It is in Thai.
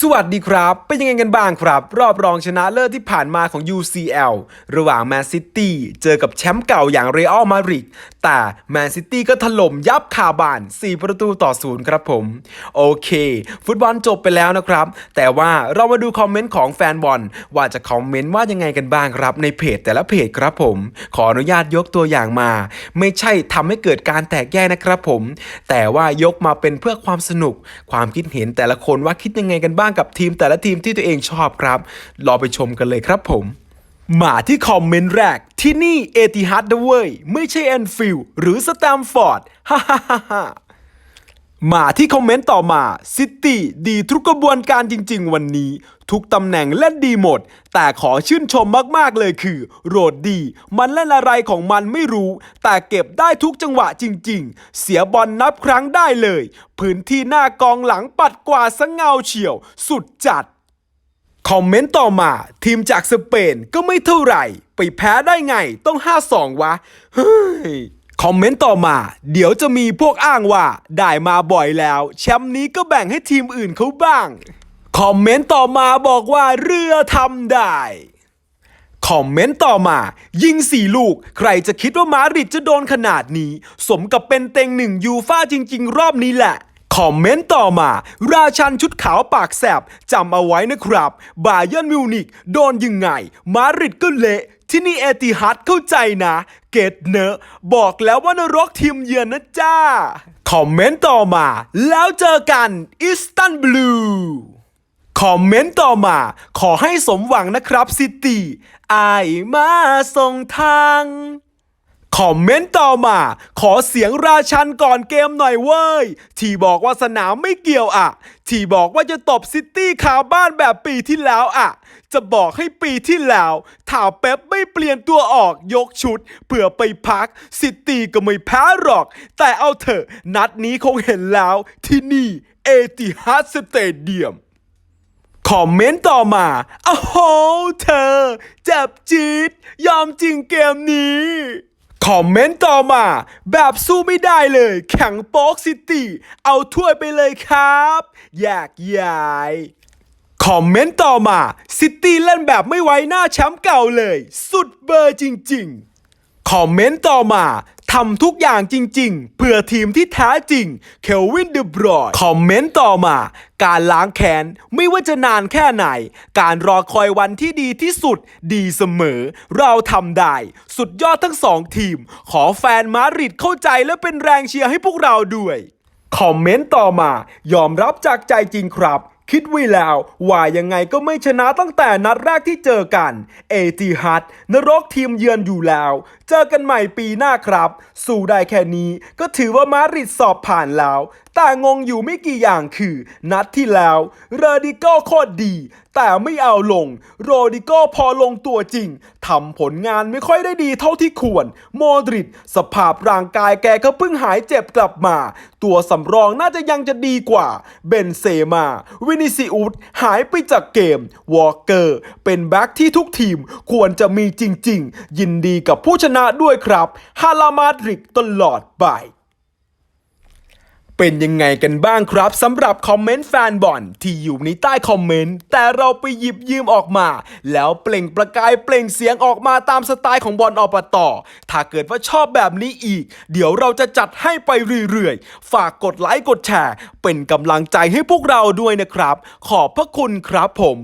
สวัสดีครับ เป็นยังไงกันบ้างครับ รอบรองชนะเลิศที่ผ่านมาของ UCL ระหว่างแมนซิตี้เจอกับแชมป์เก่าอย่างเรอัลมาดริดแต่แมนซิตี้ก็ถล่มยับคาบาน 4 ประตูต่อศูนย์ครับผม โอเค ฟุตบอลจบไปแล้วนะครับ แต่ว่าเรามาดูคอมเมนต์ของแฟนบอล ว่าจะคอมเมนต์ว่ายังไงกันบ้างครับ ในเพจแต่ละเพจครับผม ขออนุญาตยกตัวอย่างมา ไม่ใช่ทำให้เกิดการแตกแยกนะครับผม แต่ว่ายกมาเป็นเพื่อความสนุก ความคิดเห็นแต่ละคนว่าคิดยังไงกันบ้างกับทีมแต่ละทีมที่ตัวเองชอบครับรอไปชมกันเลยครับผมมาที่คอมเมนต์แรกที่นี่เอติฮัดนะเว้ยไม่ใช่แอนฟิลหรือสแตมฟอร์ดฮ่าฮ่าฮ่า มาที่คอมเมนต์ต่อมาซิตี้ดีทุกกระบวนการจริง ๆ วันนี้ ทุกตำแหน่งเล่นดีหมด แต่ขอชื่นชมมากๆเลยคือ โรดดี มันเล่นอะไรของมันไม่รู้ แต่เก็บได้ทุกจังหวะจริง ๆ เสียบอลนับครั้งได้เลย พื้นที่หน้ากองหลังปัดกว่าสงเงาเฉียว สุดจัด คอมเมนต์ต่อมา ทีมจากสเปนก็ไม่เท่าไหร่ ไปแพ้ได้ไงต้อง 5-2 วะเฮ้ย คอมเมนต์ต่อมา เดี๋ยวจะมีพวกอ้างว่าได้มาบ่อยแล้ว แชมป์นี้ก็แบ่งให้ทีมอื่นเขาบ้าง คอมเมนต์ต่อมาบอกว่าเรือทำได้ คอมเมนต์ต่อมา ยิงสี่ลูก ใครจะคิดว่ามาดริดจะโดนขนาดนี้ สมกับเป็นเต็งหนึ่งยูฟ่าจริง ๆ รอบนี้แหละ คอมเมนต์ต่อมา ราชันชุดขาวปากแสบจำเอาไว้นะครับ บาเยนมิวนิกโดนยังไง มาดริดก็เละที่นี่เอติฮัดเข้าใจนะ เกตเนอะบอกแล้วว่านรกทีมเยือนนะจ้า คอมเมนต์ต่อมา แล้วเจอกันอิสตันบลูคอมเมนต์ต่อมา ขอให้สมหวังนะครับซิตี้อายมาส่งทาง คอมเมนต์ต่อมา ขอเสียงราชันก่อนเกมหน่อยเว้ย ที่บอกว่าสนามไม่เกี่ยวอะที่บอกว่าจะตบซิตี้คาบ้านแบบปีที่แล้วอะจะบอกให้ปีที่แล้วถ้าเป๊ปไม่เปลี่ยนตัวออกยกชุดเพื่อไปพักซิตี้ก็ไม่แพ้หรอก แต่เอาเถอะ นัดนี้คงเห็นแล้วที่นี่เอติฮัดสเตเดียมคอมเมนต์ต่อมาอ้าวโหเธอ เจ็บจี๊ดยอมจริงเกมนี้ คอมเมนต์ต่อมา แบบสู้ไม่ได้เลย แข่งโป๊กซิตี้ เอาถ้วยไปเลยครับ อยากยายคอมเมนต์ต่อมาซิตี้เล่นแบบไม่ไว้หน้าแชมป์เก่าเลย สุดเบอร์จริง ๆ คอมเมนต์ต่อมา ทำทุกอย่างจริงๆ เพื่อทีมที่แท้จริง เคลวินเดบรอยคอมเมนต์ต่อมา การล้างแค้นไม่ว่าจะนานแค่ไหน การรอคอยวันที่ดีที่สุดดีเสมอ เราทำได้ สุดยอดทั้งสองทีม ขอแฟนมาริดเข้าใจและเป็นแรงเชียร์ให้พวกเราด้วย คอมเมนต์ต่อมา ยอมรับจากใจจริงครับคิดไว้แล้วว่ายังไงก็ไม่ชนะตั้งแต่นัดแรกที่เจอกัน เอติฮัดนรกทีมเยือนอยู่แล้วเจอกันใหม่ปีหน้าครับ สู้ได้แค่นี้ก็ถือว่ามาดริดสอบผ่านแล้ว แต่งงอยู่ไม่กี่อย่างคือ นัดที่แล้วเรดิโก้โคตรดี แต่ไม่เอาลง โรดิโก้พอลงตัวจริงทำผลงานไม่ค่อยได้ดีเท่าที่ควร โมดริดสภาพร่างกายแกก็เพิ่งหายเจ็บกลับมา ตัวสำรองน่าจะยังจะดีกว่า เบนเซมา วินิซิอุสหายไปจากเกม วอลเกอร์ เป็นแบ็คที่ทุกทีมควรจะมีจริง ๆ ยินดีกับผู้ชนะด้วยครับฮาลามาดริกตลอดไปเป็นยังไงกันบ้างครับสำหรับคอมเมนต์แฟนบอลที่อยู่ในใต้คอมเมนต์แต่เราไปหยิบยืมออกมา แล้วเปล่งประกายเปล่งเสียงออกมาตามสไตล์ของบอลอปตอถ้าเกิดว่าชอบแบบนี้อีก เดี๋ยวเราจะจัดให้ไปเรื่อยๆ ฝากกดไลค์กดแชร์ เป็นกำลังใจให้พวกเราด้วยนะครับ ขอบพระคุณครับผม